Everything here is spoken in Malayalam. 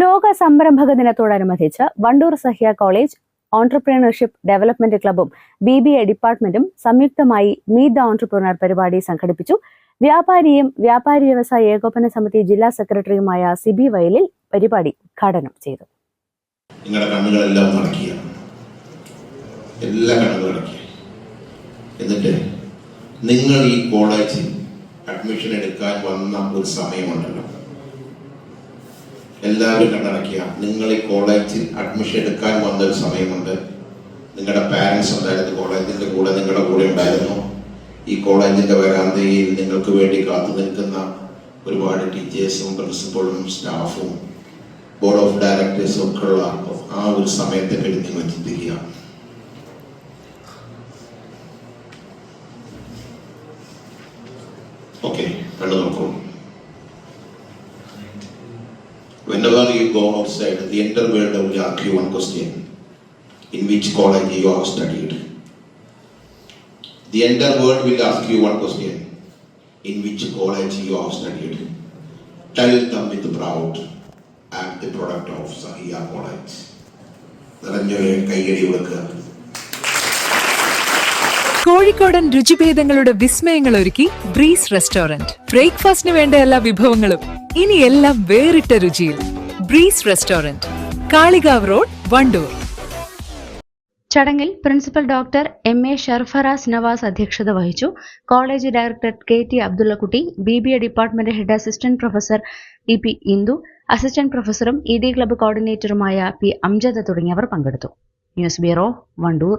ലോക സംരംഭക ദിനത്തോടനുബന്ധിച്ച് Wandoor Sahya college entrepreneurship development ക്ലബും B B A ഡിപ്പാർട്ട്മെന്റും സംയുക്തമായി മീറ്റ് ദ ഓൺടർപ്രണർ പരിപാടി സംഘടിപ്പിച്ചു. വ്യാപാരിയും വ്യാപാരി വ്യവസായ ഏകോപന സമിതി ജില്ലാ സെക്രട്ടറിയുമായ സിബി വയലിൽ പരിപാടി ഉദ്ഘാടനം ചെയ്തു. എല്ലാ എന്നിട്ട് നിങ്ങൾ ഈ കോളേജിൽ അഡ്മിഷൻ എടുക്കാൻ വന്ന ഒരു സമയമുണ്ടല്ലോ. എല്ലാവരും കണ്ണടയ്ക്കുക നിങ്ങൾ ഈ കോളേജിൽ അഡ്മിഷൻ എടുക്കാൻ വന്ന ഒരു സമയമുണ്ട്. നിങ്ങളുടെ പാരൻസ് ഉണ്ടായിരുന്നു കോളേജിന്റെ കൂടെ നിങ്ങളുടെ കൂടെ ഉണ്ടായിരുന്നു. ഈ കോളേജിന്റെ വരാന്തയിൽ നിങ്ങൾക്ക് വേണ്ടി കാത്തു നിൽക്കുന്ന ഒരുപാട് ടീച്ചേഴ്സും പ്രിൻസിപ്പളും സ്റ്റാഫും ബോർഡ് ഓഫ് ഡയറക്ടേഴ്സും ഒക്കെ ഉള്ള ആ ഒരു സമയത്തെ പറ്റി നിങ്ങൾ ചിന്തിക്കുക ഓക്കെ കണ്ടു നോക്കൂ. Whenever you go outside, the entire world will ask you one question. In which college you have studied? The entire world will ask you one question. In which college you have studied? Tell them with proud. I am the product of Sahia College. നിറഞ്ഞൊരു കൈയടി കൊടുക്കുക കോഴിക്കോടൻ രുചിഭേദങ്ങളുടെ വിസ്മയങ്ങൾ ഒരുക്കി ബ്രീസ് റെസ്റ്റോറന്റ്. ബ്രേക്ക്ഫാസ്റ്റിന് വേണ്ട എല്ലാ വിഭവങ്ങളും ഇനി എല്ലാം വേറിട്ട രുചിയിൽ. Breeze restaurant Kalikavu road Wandoor. ചടങ്ങിൽ principal doctor M A Sharfaraz Navas അധ്യക്ഷത വഹിച്ചു. College director K T Abdullakutty B B A department head assistant professor E P Indu assistant പ്രൊഫസറും E D club കോർഡിനേറ്ററുമായ പി അംജദ തുടങ്ങിയവർ പങ്കെടുത്തു. News bureau Wandoor.